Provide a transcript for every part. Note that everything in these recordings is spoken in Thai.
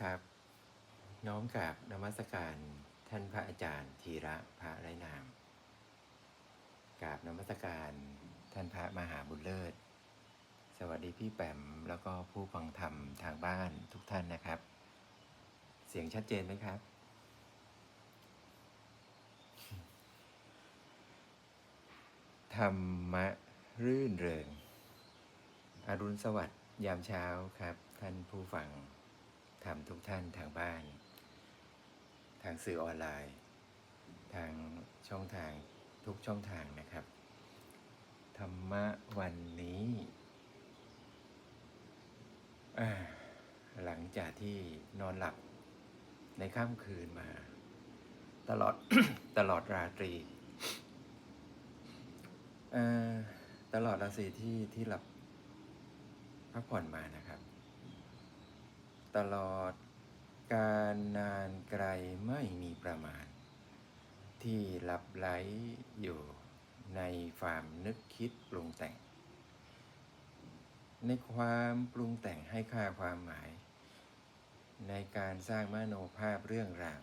ครับ น้อมกราบนมัสการท่านพระอาจารย์ธีระพระไรนามกราบนมัสการท่านพระมหาบุญเลิศ สวัสดีพี่แปมแล้วก็ผู้ฟังธรรมทางบ้านทุกท่านนะครับ เสียงชัดเจนไหมครับ ธรรมะรื่นเริงอรุณสวัสดิ์ยามเช้าครับ ท่านผู้ฟัง ทำทุกท่านทางบ้าน ทางสื่อออนไลน์ ทางช่องทางทุกช่องทางนะครับ ธรรมะวันนี้ หลังจากที่นอนหลับในค่ำคืนมา ตลอดตลอดราตรีตลอดราตรีที่ที่หลับพักผ่อนมานะครับ ตลอด การนานไกลไม่มีประมาณ ที่หลับไหลอยู่ในความนึกคิดปรุงแต่ง ในความปรุงแต่งให้ค่าความหมาย ในการสร้างมโนภาพเรื่องราว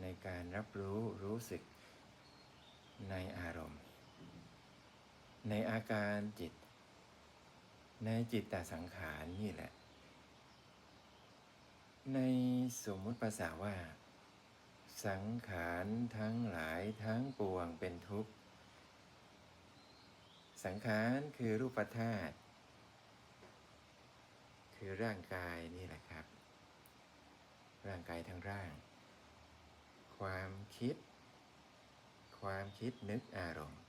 ในการรับรู้รู้สึกในอารมณ์ ในอาการจิต ในจิตตสังขารนี่แหละ ในสมมุติภาษาว่า สังขารทั้งหลายทั้งปวงเป็นทุกข์ สังขารคือรูปธาตุคือร่างกายนี่แหละครับ ร่างกายทั้งร่าง ความคิด ความคิดนึกอารมณ์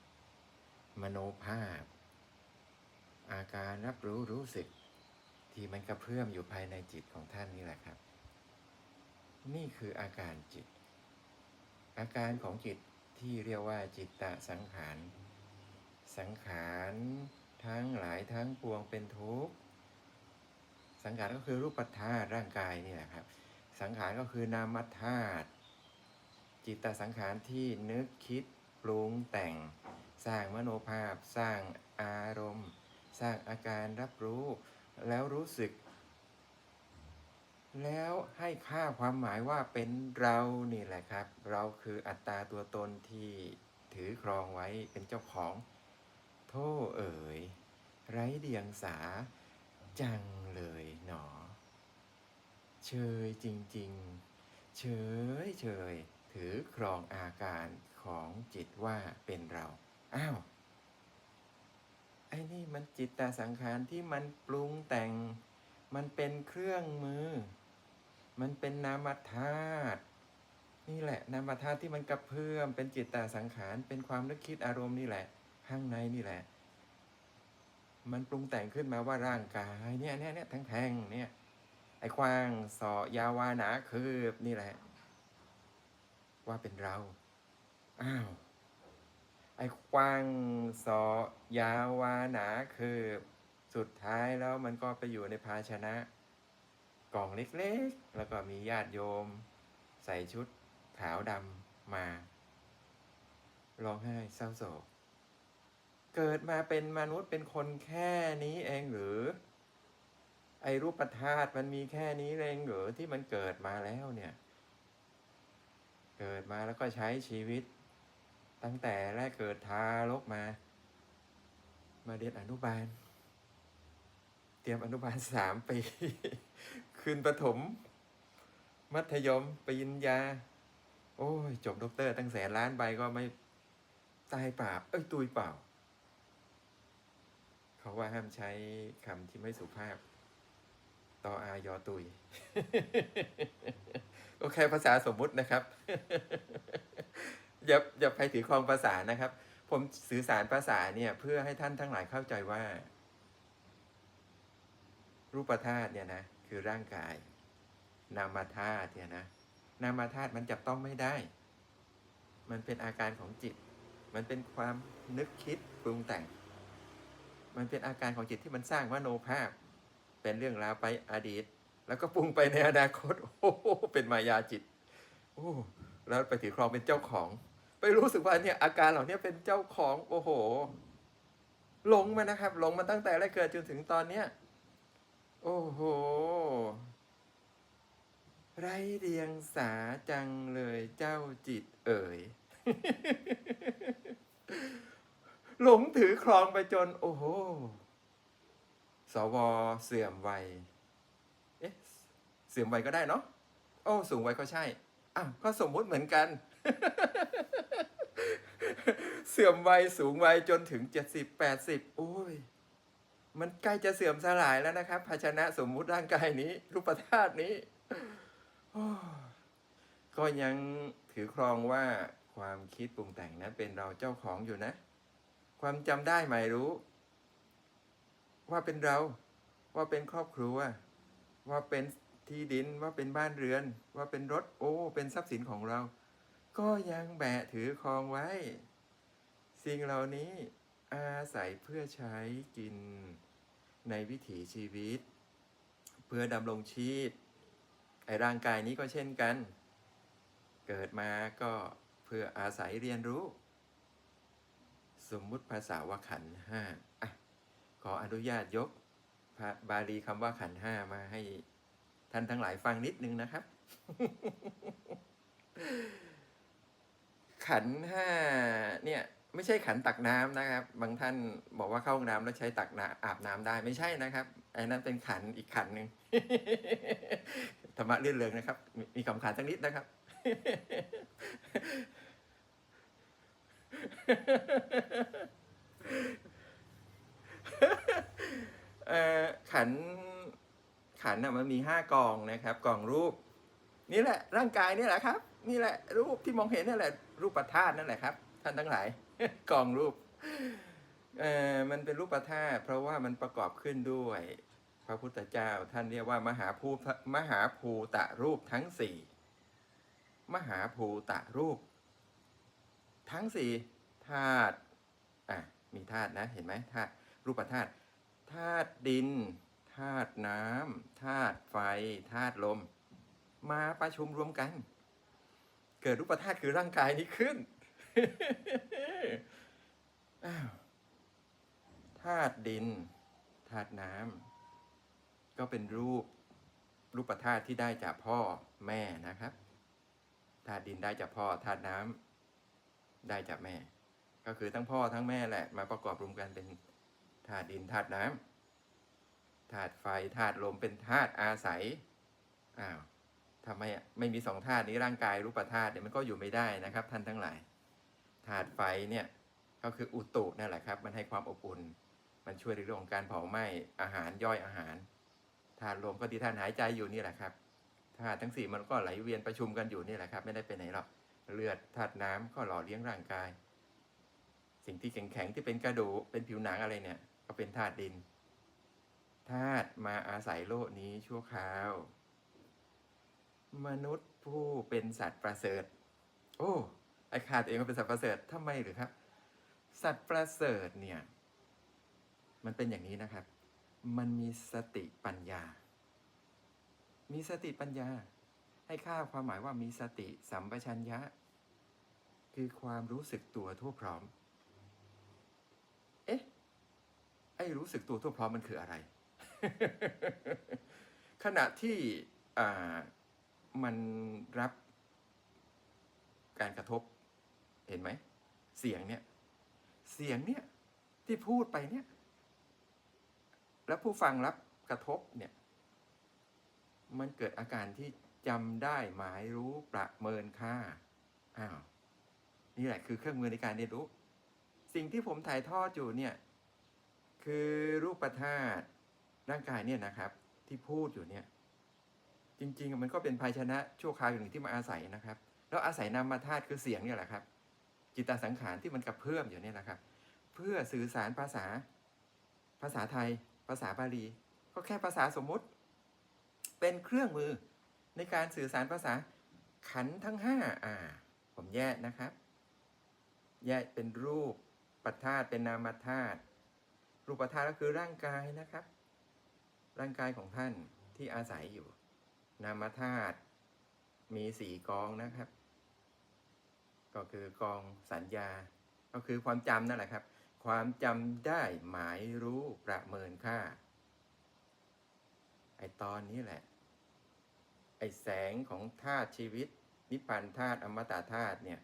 มโนภาพ อาการรับรู้รู้สึก ที่มันกระเพื่อมอยู่ภายในจิตของท่านนี่แหละครับ นี่คืออาการจิต อาการของจิตที่เรียกว่าจิตตะสังขาร สังขารทั้งหลายทั้งปวงเป็นทุกข์ สังขารก็คือรูปธาตุร่างกายนี่แหละครับ สังขารก็คือนามธาตุจิตตสังขารที่นึกคิดปรุงแต่ง สร้างมโนภาพ สร้างอารมณ์ สร้างอาการรับรู้ แล้วรู้สึก แล้วให้ค่าความหมายว่าเป็นเรานี่แหละครับ เราคืออัตตาตัวตนที่ถือครองไว้เป็นเจ้าของ โทษเอ๋ย ไร้เดียงสา จังเลยหนอ เชยจริง ๆ เฉยเฉยถือครองอาการของจิตว่าเป็นเรา อ้าว ไอ้นี่มันจิตตสังขารที่มันปรุงแต่ง มันเป็นเครื่องมือ มันเป็นนามธาตุนี่แหละนามธาตุที่มันกระเพื่อมเป็นจิตตสังขาร เป็นความนึกคิดอารมณ์นี่แหละข้างในนี่แหละ มันปรุงแต่งขึ้นมาว่าร่างกายเนี่ยเนี่ยเนี่ยทั้งแทงเนี่ยไอ้กว้างสอยาวาหนาคืบนี่แหละ ว่าเป็นเราอ้าวไอ้กว้างสอยาวาหนาคืบสุดท้ายแล้วมันก็ไปอยู่ในภาชนะ กล่องเล็กๆ แล้วก็มีญาติโยม ใส่ชุดขาวดำมาร้องไห้เศร้าโศก เกิดมาเป็นมนุษย์เป็นคนแค่นี้เองหรือ ไอรูปธาตุมันมีแค่นี้เองหรือที่มันเกิดมาแล้วเนี่ย เกิดมาแล้วก็ใช้ชีวิต ตั้งแต่แรกเกิดทารกมา มาเรียนอนุบาล เตรียมอนุบาลสามปี คืนประถม มัธยมปริญญา โอ้ย จบด็อกเตอร์ตั้งแสนล้านใบก็ไม่ตายเปล่าเอ้ยตุยเปล่า เขาว่าห้ามใช้คำที่ไม่สุภาพต่ออายอตุยก็แค่ภาษาสมมุตินะครับ อย่าอย่าไปถือครองภาษานะครับ ผมสื่อสารภาษาเนี่ย เพื่อให้ท่านทั้งหลายเข้าใจว่า รูปธาตุเนี่ยนะ คือร่างกาย นามธาตุเนี่ยนะนามธาตุมันจับต้องไม่ได้ มันเป็นอาการของจิต มันเป็นความนึกคิดปรุงแต่ง มันเป็นอาการของจิตที่มันสร้างมโนภาพ เป็นเรื่องราวไปอดีต แล้วก็ปรุงไปในอนาคต โอ้โหเป็นมายาจิต โอ้แล้วไปถือครองเป็นเจ้าของ ไปรู้สึกว่าเนี่ยอาการเหล่านี้เป็นเจ้าของ โอ้โหหลงมานะครับหลงมาตั้งแต่แรกเกิดจนถึงตอนเนี้ย โอ้โห ไรเดียงสาจังเลยเจ้าจิตเอ๋ย หลงถือครองไปจน โอ้โห สวเสื่อมวัย เอ๊ะ เสื่อมวัยก็ได้เนาะ โอ้ สูงวัยก็ใช่ อะ ก็สมมุติเหมือนกัน เสื่อมวัยสูงวัยจนถึงเจ็ดสิบแปดสิบโอ้ย มันใกล้จะเสื่อมสลายแล้วนะครับ ภาชนะสมมุติร่างกายนี้ รูปธาตุนี้โอ้ก็ยังถือครองว่าความคิดปรุงแต่งนั้นเป็นเราเจ้าของอยู่นะ ความจำได้หมายรู้ ว่าเป็นเรา ว่าเป็นครอบครัว ว่าเป็นที่ดินว่าเป็นบ้านเรือน ว่าเป็นรถโอ้ เป็นทรัพย์สินของเรา ก็ยังแบะถือครองไว้ สิ่งเหล่านี้อาศัยเพื่อใช้กิน ในวิถีชีวิต เพื่อดำรงชีพ ไอร่างกายนี้ก็เช่นกัน เกิดมาก็เพื่ออาศัยเรียนรู้ สมมุติภาษาว่าขันห้าขออนุญาตยกพระบาลีคำว่าขันห้ามาให้ท่านทั้งหลายฟังนิดนึงนะครับ ขันห้าเนี่ย ไม่ใช่ขันตักน้ำนะครับ บางท่านบอกว่าเข้าห้องน้ำแล้วใช้ตักน้ำอาบน้ำได้ไม่ใช่นะครับไอ้นั้นเป็นขันอีกขันหนึ่งธรรมะเลื่อนเริงนะครับมีมีคำขันสักนิดนะครับ ขันขันน่ะมันมีห้ากองนะครับกองรูป นี่แหละ ร่างกายนี่แหละครับ นี่แหละรูปที่มองเห็นนั่นแหละ รูปประธาตนั่นแหละครับ ท่านทั้งหลาย กองรูปเออมันเป็นรูปธาตุเพราะว่ามันประกอบขึ้นด้วย พระพุทธเจ้าท่านเรียกว่ามหาภูมหาภูตะรูปทั้งสี่มหาภูตะรูป ทั้งสี่ธาตุอะมีธาตุนะเห็นไหมธาตุรูปธาตุธาตุดินธาตุน้ำธาตุไฟธาตุลม มาประชุมรวมกัน เกิดรูปธาตุคือร่างกายนี้ขึ้น อ้าวธาตุดินธาตุน้ำก็เป็นรูปรูปธาตุที่ได้จากพ่อแม่นะครับธาตุดินได้จากพ่อธาตุน้ำได้จากแม่ ก็คือทั้งพ่อทั้งแม่แหละ มาประกอบรวมกันเป็นธาตุดินธาตุน้ำธาตุไฟธาตุลมเป็นธาตุอาศัยอ้าวทำไมอะไม่มีสองธาตุนี้ร่างกายรูปธาตุเนี่ยมันก็อยู่ไม่ได้นะครับ ท่านทั้งหลาย ธาตุไฟเนี่ยก็คืออุตุนั่นแหละครับ มันให้ความอบอุ่น มันช่วยในเรื่องของการเผาไหม้อาหารย่อยอาหารธาตุลมก็ที่ท่านหายใจอยู่นี่แหละครับธาตุทั้งสี่มันก็ไหลเวียนประชุมกันอยู่นี่แหละครับ ไม่ได้ไปไหนหรอกเลือดธาตุน้ำก็หล่อเลี้ยงร่างกาย สิ่งที่แข็งๆที่เป็นกระดูกเป็นผิวหนังอะไรเนี่ย ก็เป็นธาตุดินธาตุมาอาศัยโลกนี้ชั่วคราว มนุษย์ผู้เป็นสัตว์ประเสริฐ โอ้ ไอ้ขาดเองก็เป็นสัตว์ประเสริฐทำไมหรือครับ สัตว์ประเสริฐเนี่ย มันเป็นอย่างนี้นะครับ มันมีสติปัญญา มีสติปัญญา ให้ค่าความหมายว่ามีสติสัมปชัญญะ คือความรู้สึกตัวทั่วพร้อม เอ๊ะ ไอ้รู้สึกตัวทั่วพร้อมมันคืออะไร ขณะที่มันรับการกระทบ เห็นไหม เสียงเนี่ย เสียงเนี่ย ที่พูดไปเนี่ย แล้วผู้ฟังรับกระทบเนี่ย มันเกิดอาการที่จำได้หมายรู้ประเมินค่า อ้าว นี่แหละคือเครื่องมือในการเรียนรู้ สิ่งที่ผมถ่ายทอดอยู่เนี่ย คือรูปธาตุร่างกายเนี่ยนะครับ ที่พูดอยู่เนี่ย จริง ๆ มันก็เป็นภาชนะชั่วคราวอย่างหนึ่งที่มาอาศัยนะครับ แล้วอาศัยนามธาตุคือเสียงเนี่ยแหละครับ จิตตสังขารที่มันกระเพื่อมอยู่เนี่ยนะครับ เพื่อสื่อสารภาษา ภาษาไทย ภาษาบาลี ก็แค่ภาษาสมมุติ เป็นเครื่องมือในการสื่อสารภาษาขันทั้งห้าอ่า ผมแยกนะครับ แยกเป็นรูปปัธาตเป็นนามธาตุรูปธาตุก็คือร่างกายนะครับ ร่างกายของท่านที่อาศัยอยู่ นามธาตุมีสี่กองนะครับ ก็คือกองสัญญา ก็คือความจำนั่นแหละครับ ความจำได้หมายรู้ประเมินค่า ไอตอนนี้แหละ ไอแสงของธาตุชีวิต นิพพานธาตุอมตะธาตุเนี่ย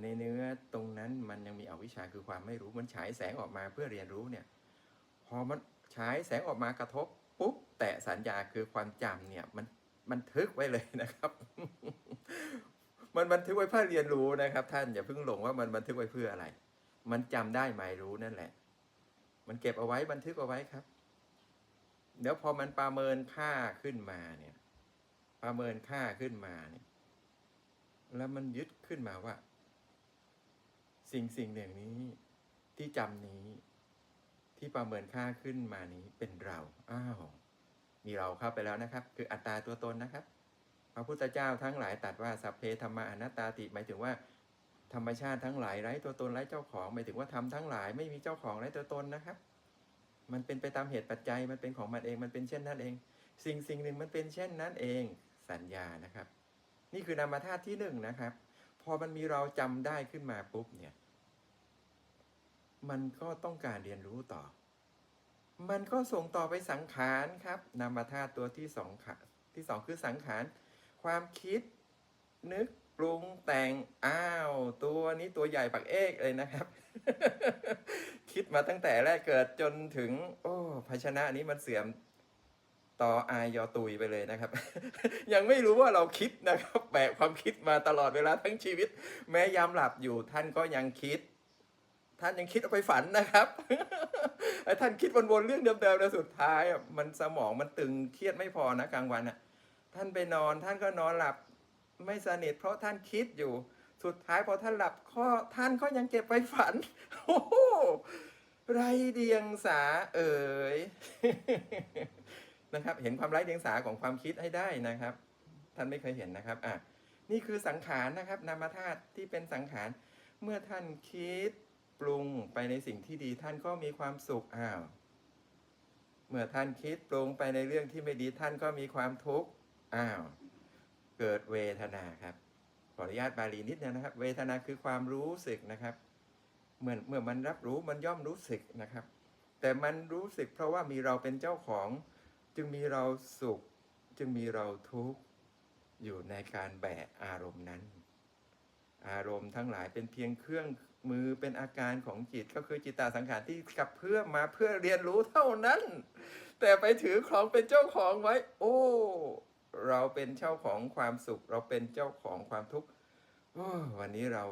ในเนื้อตรงนั้นมันยังมีอวิชชาคือความไม่รู้มันฉายแสงออกมาเพื่อเรียนรู้เนี่ย พอมันฉายแสงออกมากระทบปุ๊บแตะสัญญาคือความจำเนี่ยมันมันทึกไว้เลยนะครับ มันบันทึกไว้เพื่อเรียนรู้นะครับ ท่านอย่าเพิ่งหลงว่ามันบันทึกไว้เพื่ออะไร มันจำได้หมายรู้นั่นแหละ มันเก็บเอาไว้บันทึกเอาไว้ครับ เดี๋ยวพอมันประเมินค่าขึ้นมาเนี่ย ประเมินค่าขึ้นมาเนี่ย แล้วมันยึดขึ้นมาว่า สิ่งสิ่งหนึ่งนี้ที่จำนี้ที่ประเมินค่าขึ้นมานี้เป็นเรา อ้าว มีเราเข้าไปแล้วนะครับ คืออัตตาตัวตนนะครับ พระพุทธเจ้าทั้งหลายตรัสว่าสัพเพธรรมะอนัตตาติหมายถึงว่าธรรมชาติทั้งหลายไร้ตัวตนไร้เจ้าของหมายถึงว่าทำทั้งหลายไม่มีเจ้าของไร้ตัวตนนะครับ มันเป็นไปตามเหตุปัจจัยมันเป็นของมันเองมันเป็นเช่นนั้นเอง สิ่งสิ่งหนึ่งมันเป็นเช่นนั้นเองสัญญานะครับ นี่คือนามธาตุที่หนึ่งนะครับ พอมันมีเราจำได้ขึ้นมาปุ๊บเนี่ยมันก็ต้องการเรียนรู้ต่อ มันก็ส่งต่อไปสังขารครับนามธาตุตัวที่สองค่ะที่สองคือสังขาร ความคิด นึกปรุงแต่ง อ้าว ตัวนี้ตัวใหญ่ปักเอกเลยนะครับ คิดมาตั้งแต่แรกเกิดจนถึง โอ้ภาชนะนี้มันเสื่อมต่ออายยอตุยไปเลยนะครับ ยังไม่รู้ว่าเราคิดนะครับแบกความคิดมาตลอดเวลาทั้งชีวิต แม้ยามหลับอยู่ท่านก็ยังคิด ท่านยังคิดเอาไปฝันนะครับไอ้ท่านคิดวนๆเรื่องเดิมๆแล้วสุดท้ายอะมันสมองมันตึงเครียดไม่พอนะกลางวันอะ ท่านไปนอน ท่านก็นอนหลับไม่สนิทเพราะท่านคิดอยู่ สุดท้ายพอท่านหลับข้อท่านก็ยังเก็บไปฝัน โอ้โหไรเดียงสาเอ๋ยนะครับ เห็นความไร้เดียงสาของความคิดให้ได้นะครับ ท่านไม่เคยเห็นนะครับอะนี่คือสังขารนะครับนามธาตุที่เป็นสังขารเมื่อท่านคิดปรุงไปในสิ่งที่ดีท่านก็มีความสุขอ้าวเมื่อท่านคิดปรุงไปในเรื่องที่ไม่ดีท่านก็มีความทุกข์ อ้าว เกิดเวทนาครับ ขออนุญาตบาลีนิดนึงนะครับ เวทนาคือความรู้สึกนะครับเมื่อเมื่อมันรับรู้มันย่อมรู้สึกนะครับ แต่มันรู้สึกเพราะว่ามีเราเป็นเจ้าของ จึงมีเราสุข จึงมีเราทุกข์อยู่ในการแบกอารมณ์นั้น อารมณ์ทั้งหลายเป็นเพียงเครื่องมือเป็นอาการของจิตก็คือจิตตาสังขารที่กับเพื่อมาเพื่อเรียนรู้เท่านั้น แต่ไปถือของเป็นเจ้าของไว้ โอ้ เราเป็นเจ้าของความสุข เราเป็นเจ้าของความทุกข์วันนี้เรา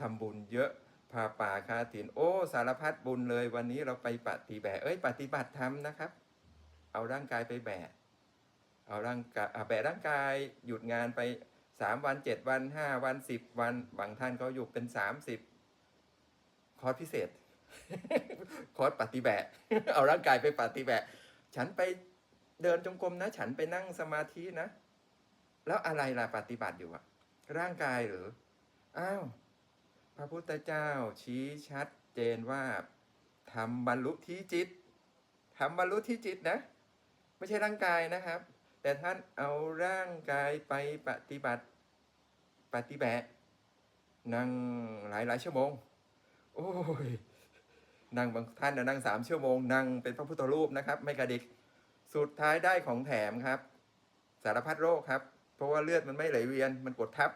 ทำบุญเยอะพาป่าคาถินโอ้ สารพัดบุญเลย วันนี้เราไปปฏิบัติเอ้ย ปฏิบัติธรรมนะครับ เอาร่างกายไปแบกเอาร่างกายอะแบกร่างกายหยุดงานไปสามวันเจ็ดวันห้าวันสิบวันบางท่านก็อยู่เป็นสามสิบคอร์สพิเศษ คอร์สปฏิบัติเอาร่างกายไปปฏิบัติฉันไป เดินจงกรมนะ ฉันไปนั่งสมาธินะ แล้วอะไรล่ะปฏิบัติอยู่อะร่างกายหรืออ้าวพระพุทธเจ้าชี้ชัดเจนว่าทำบรรลุที่จิตทำบรรลุที่จิตนะ ไม่ใช่ร่างกายนะครับ แต่ท่านเอาร่างกายไปปฏิบัติปฏิบัตินั่งหลายหลายชั่วโมง โอ้ยนั่งบางท่านนะนั่งสามชั่วโมง นั่งเป็นพระพุทธรูปนะครับ ไม่กระดิก สุดท้ายได้ของแถมครับ สารพัดโรคครับ เพราะว่าเลือดมันไม่ไหลเวียนมันกดทับ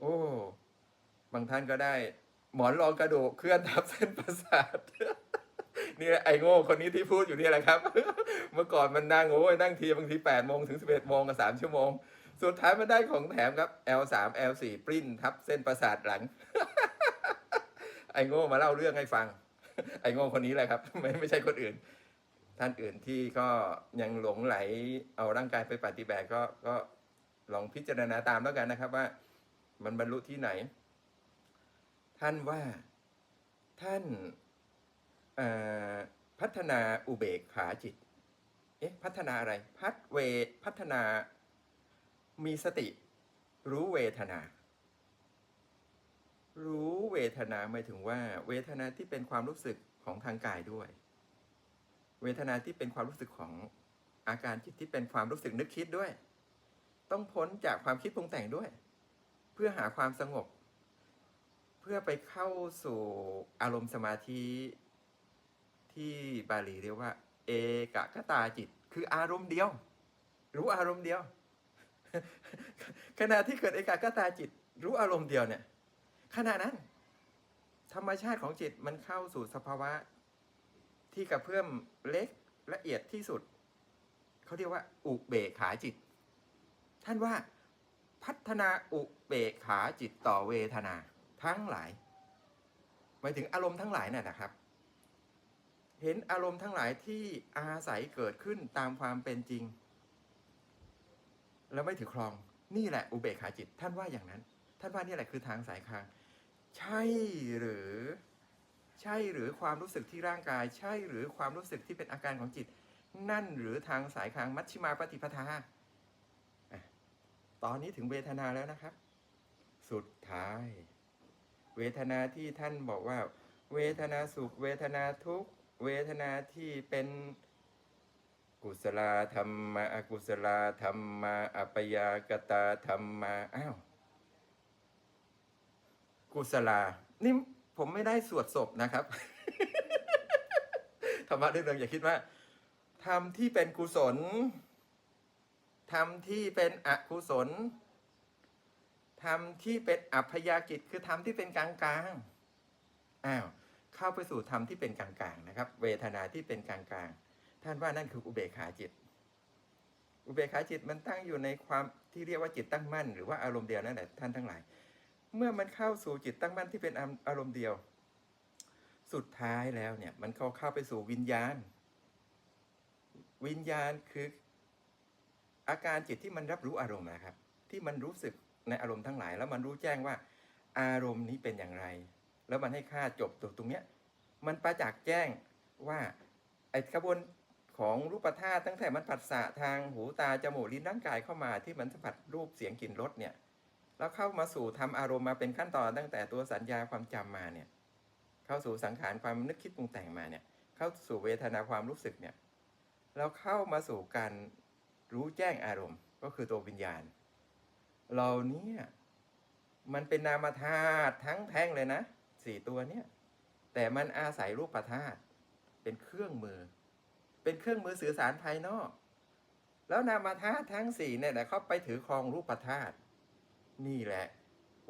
โอ้ บางท่านก็ได้ หมอนรองกระดูกเคลื่อนทับเส้นประสาทนี่แหละไอ้โง่คนนี้ที่พูดอยู่นี่แหละครับ เมื่อก่อนมันนั่งโอ้ยนั่งทีบางทีแปดโมงถึงสิบเอ็ดโมงกับสามชั่วโมง สุดท้ายมันได้ของแถมครับ L3 L4 ปริ้นทับเส้นประสาทหลัง ไอ้โง่มาเล่าเรื่องให้ฟัง ไอ้โง่คนนี้แหละครับ ไม่ไม่ใช่คนอื่น ท่านอื่นที่ก็ยังหลงไหลเอาร่างกายไปปฏิบัติก็ก็ลองพิจารณาตามแล้วกันนะครับว่ามันบรรลุที่ไหน ท่านว่าท่านพัฒนาอุเบกขาจิต เอ๊ะพัฒนาอะไร พัฒเวพัฒนามีสติ รู้เวทนา รู้เวทนาหมายถึงว่า เวทนาที่เป็นความรู้สึกของทางกายด้วย เวทนาที่เป็นความรู้สึกของอาการจิตที่เป็นความรู้สึกนึกคิดด้วย ต้องพ้นจากความคิดปรุงแต่งด้วย เพื่อหาความสงบ เพื่อไปเข้าสู่อารมณ์สมาธิที่บาลีเรียกว่า เอกกตาจิต คืออารมณ์เดียว รู้อารมณ์เดียว ขณะที่เกิดเอกากตาจิต รู้อารมณ์เดียวเนี่ยขณะนั้น ธรรมชาติของจิตมันเข้าสู่สภาวะ ที่กระเพื่อมเล็กละเอียดที่สุด เขาเรียกว่า อุเบกขาจิต ท่านว่าพัฒนาอุเบกขาจิตต่อเวทนาทั้งหลาย หมายถึงอารมณ์ทั้งหลายน่ะนะครับ เห็นอารมณ์ทั้งหลายที่อาศัยเกิดขึ้นตามความเป็นจริง แล้วไม่ถือครองนี่แหละอุเบกขาจิต ท่านว่าอย่างนั้น ท่านว่านี่แหละคือทางสายคาง ใช่หรือ ใช่หรือความรู้สึกที่ร่างกาย ใช่หรือความรู้สึกที่เป็นอาการของจิต นั่นหรือทางสายคางมัชฌิมาปฏิปทาตอนนี้ถึงเวทนาแล้วนะครับ สุดท้าย เวทนาที่ท่านบอกว่า เวทนาสุข เวทนาทุกเวทนาที่เป็นกุศลธรรมะอกุศลธรรมะอัปยากตาธรรมะอ้าวกุศลานี่ ผมไม่ได้สวดศพนะครับธรรมะเรื่องๆอย่าคิดว่าทำที่เป็นกุศลทำที่เป็นอกุศลทำที่เป็นอัพยากิจคือทำที่เป็นกลางกลางอ้าวเข้าไปสู่ธรรมที่เป็นกลางกลางๆนะครับ เวทนาที่เป็นกลางกลางๆท่านว่านั่นคืออุเบกขาจิต อุเบกขาจิตมันตั้งอยู่ในความที่เรียกว่าจิตตั้งมั่น หรือว่าอารมณ์เดียวนั่นแหละท่านทั้งหลาย เมื่อมันเข้าสู่จิตตั้งมั่นที่เป็นอารมณ์เดียว สุดท้ายแล้วเนี่ยมันเข้าเข้าไปสู่วิญญาณ วิญญาณคืออาการจิตที่มันรับรู้อารมณ์นะครับ ที่มันรู้สึกในอารมณ์ทั้งหลาย แล้วมันรู้แจ้งว่าอารมณ์นี้เป็นอย่างไร แล้วมันให้ค่าจบตรงตรงเนี้ยมันประจักษ์แจ้งว่าไอ้กระบวนของรูปธาตุตั้งแต่มันผัสสะทางหูตาจมูกลิ้นร่างกายเข้ามาที่มันสัมผัสรูปเสียงกลิ่นรสเนี่ย แล้วเข้ามาสู่ทำอารมณ์มาเป็นขั้นตอนตั้งแต่ตัวสัญญาความจำมาเนี่ย เข้าสู่สังขารความนึกคิดปรุงแต่งมาเนี่ย เข้าสู่เวทนาความรู้สึกเนี่ยแล้วเข้ามาสู่การรู้แจ้งอารมณ์ ก็คือตัววิญญาณเหล่านี้มันเป็นนามธาตุทั้งแท่งเลยนะสี่ตัวเนี่ยแต่มันอาศัยรูปธาตุเป็นเครื่องมือ เป็นเครื่องมือสื่อสารภายนอก แล้วนามธาตุทั้งสี่เนี่ยแหละเขาไปถือครองรูปธาตุ นี่แหละ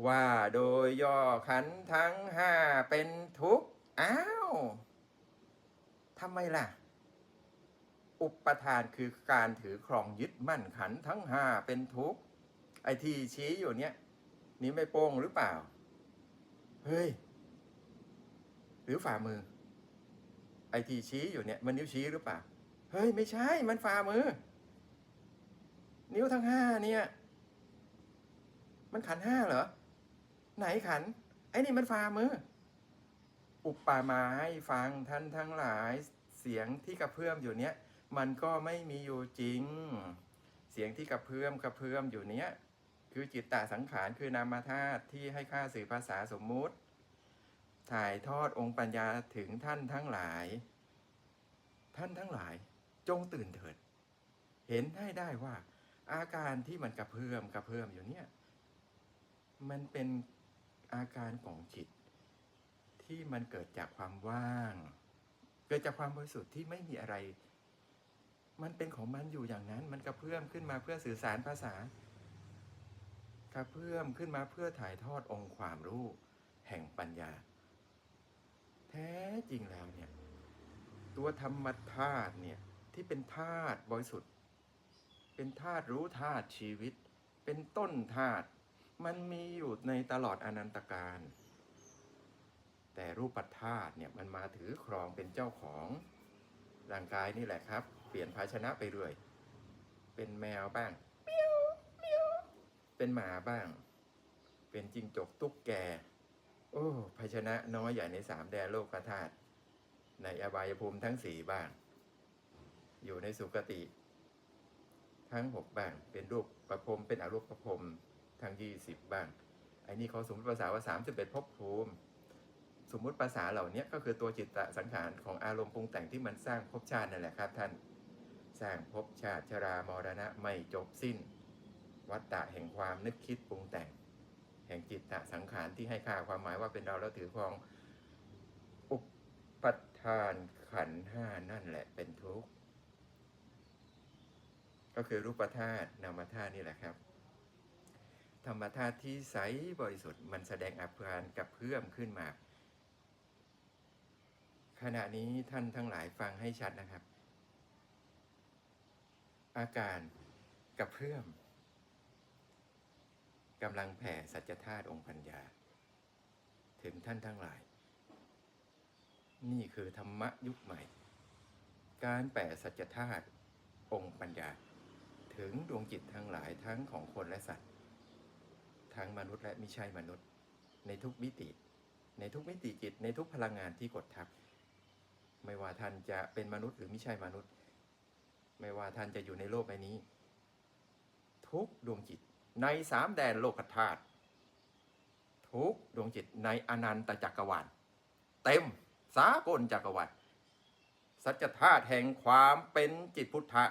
ว่าโดยย่อขันทั้งห้าเป็นทุกข์อ้าวทำไมล่ะ อุปทานคือการถือครองยึดมั่นขันทั้งห้าเป็นทุกข์ไอที่ชี้อยู่เนี้ยนี่ไม่โป้งหรือเปล่า เฮ้ย หรือฝ่ามือ ไอที่ชี้อยู่เนี่ย มันนิ้วชี้หรือเปล่า เฮ้ย ไม่ใช่มันฝ่ามือ นิ้วทั้งห้าเนี่ย มันขันห้าเหรอ ไหนขัน ไอ้นี่มันฝ่ามือ อุปมามาให้ฟังท่านทั้งหลายเสียงที่กระเพื่อมอยู่เนี้ยมันก็ไม่มีอยู่จริง เสียงที่กระเพื่อมกระเพื่อมอยู่เนี้ยคือจิตตสังขารคือนามธาตุที่ให้ค่าสื่อภาษาสมมุติ ถ่ายทอดองค์ปัญญาถึงท่านทั้งหลาย ท่านทั้งหลายจงตื่นเถิด เห็นให้ได้ว่า อาการที่มันกระเพื่อมกระเพื่อมอยู่เนี่ย มันเป็นอาการของจิต ที่มันเกิดจากความว่าง เกิดจากความบริสุทธิ์ที่ไม่มีอะไร มันเป็นของมันอยู่อย่างนั้น มันกระเพื่อมขึ้นมาเพื่อสื่อสารภาษากระเพื่อมขึ้นมาเพื่อถ่ายทอดองค์ความรู้แห่งปัญญา แท้จริงแล้วเนี่ย ตัวธรรมธาตุเนี่ย ที่เป็นธาตุบริสุทธิ์ เป็นธาตุรู้ธาตุชีวิต เป็นต้นธาตุ มันมีอยู่ในตลอดอนันตการ แต่รูปธาตุเนี่ยมันมาถือครองเป็นเจ้าของร่างกายนี่แหละครับ เปลี่ยนภาชนะไปเรื่อย เป็นแมวบ้างเมียวเมียวเป็นหมาบ้าง เป็นจิงจกตุ๊กแก โอ้ภาชนะน้อยใหญ่ในสามแดนโลกธาตุในอบายภูมิทั้งสี่บ้าง อยู่ในสุคติ ทั้งหกบ้าง เป็นรูปประพรมเป็นอรูปประพรม ทั้งยี่สิบบ้างไอ้นี่เขาสมมติภาษาว่าสามสิบเอ็ดภพภูมิ สมมุติภาษาเหล่านี้ก็คือตัวจิตตสังขารของอารมณ์ปรุงแต่งที่มันสร้างภพชาตินั่นแหละครับท่าน สร้างภพชาติชรามรณะไม่จบสิ้น วัฏฏะแห่งความนึกคิดปรุงแต่ง แห่งจิตตสังขารที่ให้ค่าความหมายว่าเป็นเราแล้วถือครองอุปทานขันธ์ห้านั่นแหละเป็นทุกข์ก็คือรูปธาตุนามธาตุนี่แหละครับ ธรรมธาตุที่ใสบริสุทธิ์มันแสดงอาการกับเพื่อมขึ้นมา ขณะนี้ท่านทั้งหลายฟังให้ชัดนะครับ อาการกับเพื่อมกำลังแผ่สัจธาตุองค์ปัญญา ถึงท่านทั้งหลาย นี่คือธรรมะยุคใหม่ การแผ่สัจธาตุองค์ปัญญา ถึงดวงจิตทั้งหลายทั้งของคนและสัตว์ ทั้งมนุษย์และไม่ใช่มนุษย์ ในทุกมิติ ในทุกมิติจิต ในทุกพลังงานที่กดทับ ไม่ว่าท่านจะเป็นมนุษย์หรือไม่ใช่มนุษย์ ไม่ว่าท่านจะอยู่ในโลกใบนี้ ทุกดวงจิต ในสามแดนโลกธาตุทุกดวงจิตในอนันตจักรวาลเต็มสากลจักรวาลสัจธาตุแห่งความเป็นจิตพุทธะ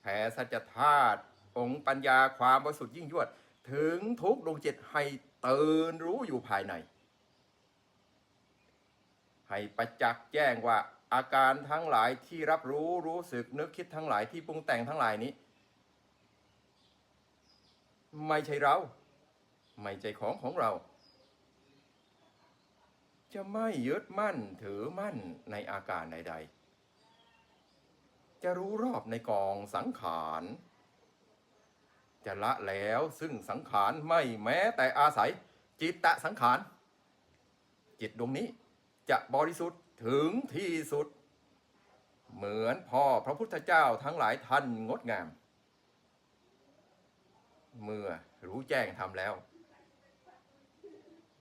แผ่สัจธาตุองค์ปัญญาความบริสุทธิ์ยิ่งยวด ถึงทุกดวงจิตให้ตื่นรู้อยู่ภายใน ให้ประจักษ์แจ้งว่าอาการทั้งหลายที่รับรู้รู้สึกนึกคิดทั้งหลายที่ปรุงแต่งทั้งหลายนี้ ไม่ใช่เรา ไม่ใช่ของของเรา จะไม่ยึดมั่นถือมั่นในอาการใด ๆ จะรู้รอบในกองสังขาร จะละแล้วซึ่งสังขารไม่แม้แต่อาศัยจิตตะสังขาร จิตดวงนี้จะบริสุทธิ์ถึงที่สุด เหมือนพ่อพระพุทธเจ้าทั้งหลายท่านงดงาม เมื่อรู้แจ้งทำแล้ว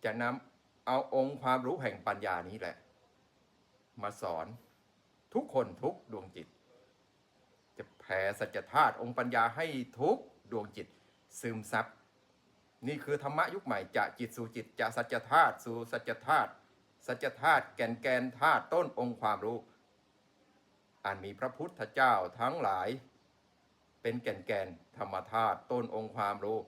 จะนำเอาองค์ความรู้แห่งปัญญานี้แหละ มาสอนทุกคนทุกดวงจิต จะแผ่สัจธาตุองค์ปัญญาให้ทุก ดวงจิตซึมซับนี่คือธรรมะยุคใหม่จะจิตสู่จิตจะสัจธาตุสู่สัจธาตุสัจธาตุแก่นแกนธาตุต้นองค์ความรู้อันมีพระพุทธเจ้าทั้งหลาย เป็นแก่นแกนธรรมธาตุต้นองค์ความรู้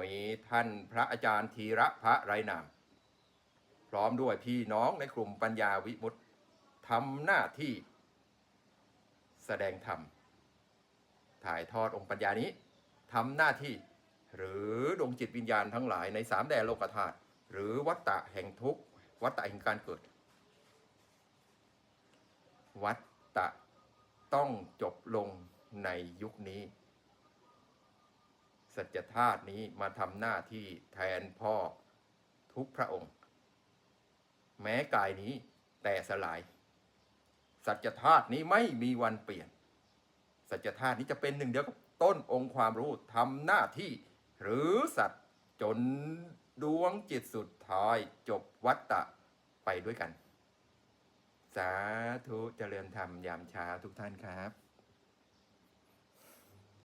มีท่านพระอาจารย์ธีระพระไรนาม พร้อมด้วยพี่น้องในกลุ่มปัญญาวิมุตติทำหน้าที่ แสดงธรรม ถ่ายทอดองค์ปัญญานี้ทำหน้าที่ หรือดวงจิตวิญญาณทั้งหลายในสามแดนโลกธาตุหรือวัฏฏะแห่งทุกวัฏฏะแห่งการเกิด วัฏฏะต้องจบลงในยุคนี้ สัจธาตุนี้มาทำหน้าที่แทนพ่อทุกพระองค์ แม้กายนี้แต่สลาย สัจธาตุนี้ไม่มีวันเปลี่ยน สัจธาตุนี้จะเป็นหนึ่งเดียวกับต้นองค์ความรู้ทำหน้าที่ หรือสัตว์จนดวงจิตสุดท้ายจบวัตตะไปด้วยกัน สาธุเจริญธรรมยามเช้าทุกท่านครับ